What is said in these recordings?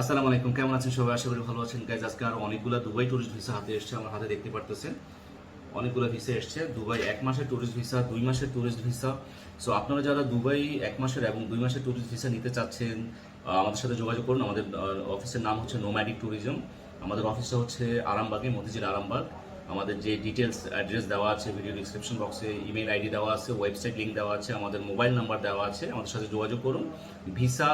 আসসালামু আলাইকুম, কেমন আছেন সবাই? আশা করি ভালো আছেন। গাইজ আজকে আরও অনেকগুলো দুবাই টুরিস্ট ভিসা হাতে এসছে, আমার হাতে দেখতে পারতেছেন। অনেকগুলো ভিসা এসছে। দুবাই এক মাসের টুরিস্ট ভিসা দুই মাসের টুরিস্ট ভিসা সো আপনারা যারা দুবাই এক মাসের এবং দুই মাসের টুরিস্ট ভিসা নিতে চাচ্ছেন আমাদের সাথে যোগাযোগ করুন। আমাদের অফিসের নাম হচ্ছে নোম্যাডিক ট্যুরিজম আমাদের অফিসটা হচ্ছে আরামবাগে মতিঝিল আরামবাগ। আমাদের যে ডিটেলস অ্যাড্রেস দেওয়া আছে ভিডিও ডিসক্রিপশন বক্সে ইমেল আইডি দেওয়া আছে ওয়েবসাইট লিঙ্ক দেওয়া আছে, আমাদের মোবাইল নাম্বার দেওয়া আছে, আমাদের সাথে যোগাযোগ করুন। ভিসা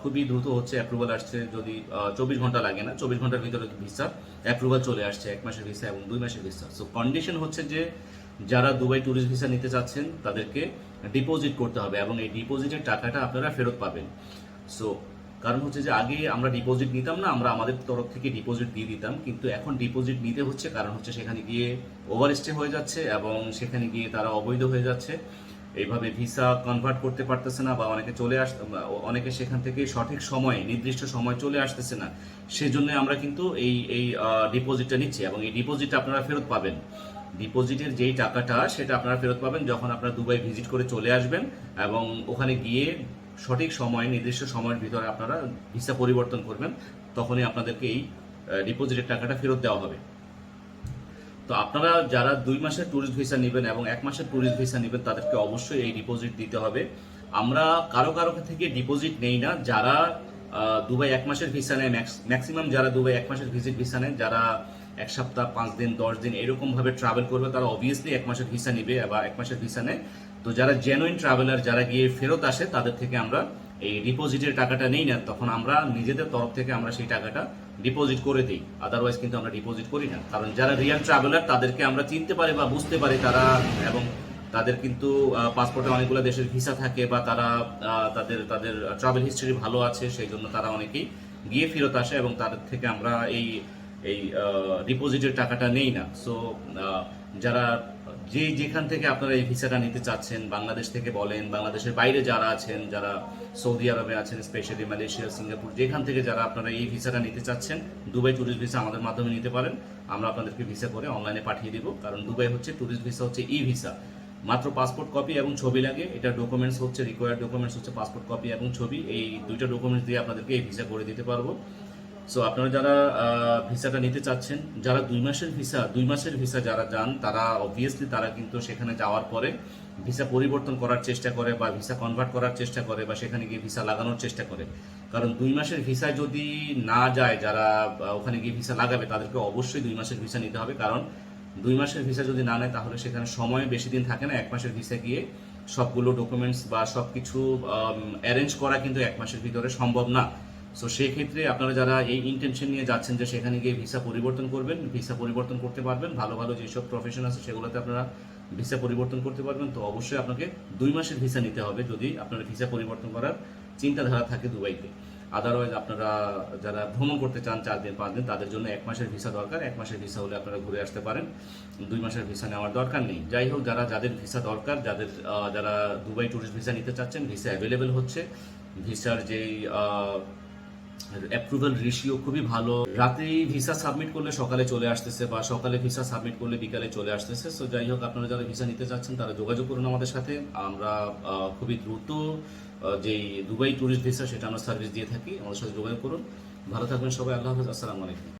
খুবই দ্রুত হচ্ছে অ্যাপ্রুভাল আসছে, যদি চব্বিশ ঘণ্টা লাগে না, চব্বিশ ঘণ্টার ভিতরে ভিসা অ্যাপ্রুভাল চলে আসছে, এক মাসের ভিসা এবং দুই মাসের ভিসা সো কন্ডিশন হচ্ছে যে, যারা দুবাই ট্যুরিস্ট ভিসা নিতে চাচ্ছেন, তাদেরকে ডিপোজিট করতে হবে এবং এই ডিপোজিটের টাকাটা আপনারা ফেরত পাবেন। সো কারণ হচ্ছে যে আগে আমরা ডিপোজিট নিতাম না, আমরা আমাদের তরফ থেকে ডিপোজিট দিয়ে দিতাম, কিন্তু এখন ডিপোজিট নিতে হচ্ছে, কারণ হচ্ছে সেখানে গিয়ে ওভার স্টে হয়ে যাচ্ছে এবং সেখানে গিয়ে তারা অবৈধ হয়ে যাচ্ছে। এইভাবে ভিসা কনভার্ট করতে পারতেছে না বা অনেকে চলে আস, অনেকে সেখান থেকে সঠিক সময়ে, নির্দিষ্ট সময় চলে আসতেছে না। সেজন্য আমরা কিন্তু এই এই ডিপোজিটটা নিচ্ছি এবং এই ডিপোজিটটা আপনারা ফেরত পাবেন। ডিপোজিটের যেই টাকাটা, সেটা আপনারা ফেরত পাবেন যখন আপনারা দুবাই ভিজিট করে চলে আসবেন এবং ওখানে গিয়ে সঠিক সময়, নির্দিষ্ট সময়ের ভিতরে আপনারা ভিসা পরিবর্তন করবেন, তখনই আপনাদেরকে এই ডিপোজিটের টাকাটা ফেরত দেওয়া হবে। তো আপনারা যারা দুই মাসের ট্যুরিস্ট ভিসা নেবেন এবং এক মাসের ট্যুরিস্ট ভিসা নেবেন, তাদেরকে অবশ্যই এই ডিপোজিট দিতে হবে। আমরা কারও কারও থেকে ডিপোজিট নেই না, যারা দুবাই এক মাসের ভিসা নেয় ম্যাক্সিমাম যারা দুবাই এক মাসের ভিজিট ভিসা নেয়, যারা এক সপ্তাহ, পাঁচ দিন, দশ দিন এরকম ভাবে ট্রাভেল করবে, তারা অবভিয়াসলি এক মাসের ভিসা নিবে বা এক মাসের ভিসা নেয়। তো যারা জেনুইন ট্রাভেলার যারা গিয়ে ফেরত আসে, তাদের থেকে আমরা এই ডিপোজিটের টাকাটা নেই না, তখন আমরা নিজেদের তরফ থেকে আমরা সেই টাকাটা ডিপোজিট করে দিই। আদারওয়াইজ কিন্তু আমরা ডিপোজিট করি না। কারণ যারা রিয়েল ট্রাভেলার তাদেরকে আমরা চিনতে পারি বা বুঝতে পারি তারা এবং তাদের কিন্তু পাসপোর্টে অনেকগুলো দেশের ভিসা থাকে বা তারা তাদের তাদের ট্রাভেল হিস্ট্রি ভালো আছে সেই জন্য তারা অনেকেই গিয়ে ফেরত আসে এবং তাদের থেকে আমরা এই এই ডিপোজিটের টাকাটা নেই না। সো যারা যে যেখান থেকে আপনারা এই ভিসাটা নিতে চাচ্ছেন, বাংলাদেশ থেকে বলেন, বাংলাদেশের বাইরে যারা আছেন, যারা সৌদি আরবে আছেন স্পেশালি মালয়েশিয়া, সিঙ্গাপুর, যেখান থেকে যারা আপনারা এই ভিসাটা নিতে চাচ্ছেন, দুবাই ট্যুরিস্ট ভিসা আমাদের মাধ্যমে নিতে পারেন। আমরা আপনাদেরকে ভিসা করে অনলাইনে পাঠিয়ে দিব। কারণ দুবাই হচ্ছে ট্যুরিস্ট ভিসা হচ্ছে ই ভিসা মাত্র পাসপোর্ট কপি এবং ছবি লাগে। এটা ডকুমেন্টস হচ্ছে রিকোয়ার্ড ডকুমেন্টস হচ্ছে পাসপোর্ট কপি এবং ছবি। এই দুইটা ডকুমেন্টস দিয়ে আপনাদেরকে এই ভিসা করে দিতে পারব। সো আপনারা যারা ভিসাটা নিতে চাচ্ছেন, যারা দুই মাসের ভিসা দুই মাসের ভিসা যারা যান, তারা অবভিয়াসলি তারা কিন্তু সেখানে যাওয়ার পরে ভিসা পরিবর্তন করার চেষ্টা করে বা ভিসা কনভার্ট করার চেষ্টা করে বা সেখানে গিয়ে ভিসা লাগানোর চেষ্টা করে। কারণ দুই মাসের ভিসায় যদি না যায়, যারা ওখানে গিয়ে ভিসা লাগাবে, তাদেরকে অবশ্যই দুই মাসের ভিসা নিতে হবে। কারণ দুই মাসের ভিসা যদি না নেয়, তাহলে সেখানে সময় বেশি দিন থাকে না। এক মাসের ভিসা গিয়ে সবগুলো ডকুমেন্টস বা সব কিছু অ্যারেঞ্জ করা কিন্তু এক মাসের ভিতরে সম্ভব না। সো সেক্ষেত্রে আপনারা যারা এই ইন্টেনশন নিয়ে যাচ্ছেন যে সেখানে গিয়ে ভিসা পরিবর্তন করবেন, ভিসা পরিবর্তন করতে পারবেন। ভালো ভালো যেসব প্রফেশন আছে, সেগুলোতে আপনারা ভিসা পরিবর্তন করতে পারবেন। তো অবশ্যই আপনাকে দুই মাসের ভিসা নিতে হবে যদি আপনারা ভিসা পরিবর্তন করার চিন্তাধারা থাকে দুবাইতে। আদারওয়াইজ আপনারা যারা ভ্রমণ করতে চান চার দিন, পাঁচ দিন, তাদের জন্য এক মাসের ভিসা দরকার। এক মাসের ভিসা হলে আপনারা ঘুরে আসতে পারেন। দুই মাসের ভিসা নেওয়ার দরকার নেই। যাই হোক, যারা, যাদের ভিসা দরকার, যাদের যারা দুবাই ট্যুরিস্ট ভিসা নিতে চাচ্ছেন ভিসা অ্যাভেলেবেল হচ্ছে। ভিসার যেই অ্যাপ্রুভাল রেশিও খুবই ভালো। রাতেই ভিসা সাবমিট করলে সকালে চলে আসতেছে বা সকালে ভিসা সাবমিট করলে বিকালে চলে আসতেছে। সো যাই হোক, আপনারা যারা ভিসা নিতে চাচ্ছেন, তারা যোগাযোগ করুন আমাদের সাথে। আমরা খুবই দ্রুত যেই দুবাই ট্যুরিস্ট ভিসা সেটা আমরা সার্ভিস দিয়ে থাকি। আমাদের সাথে যোগাযোগ করুন। ভালো থাকবেন সবাই। আল্লাহ হাফেজ। আসসালামু আলাইকুম।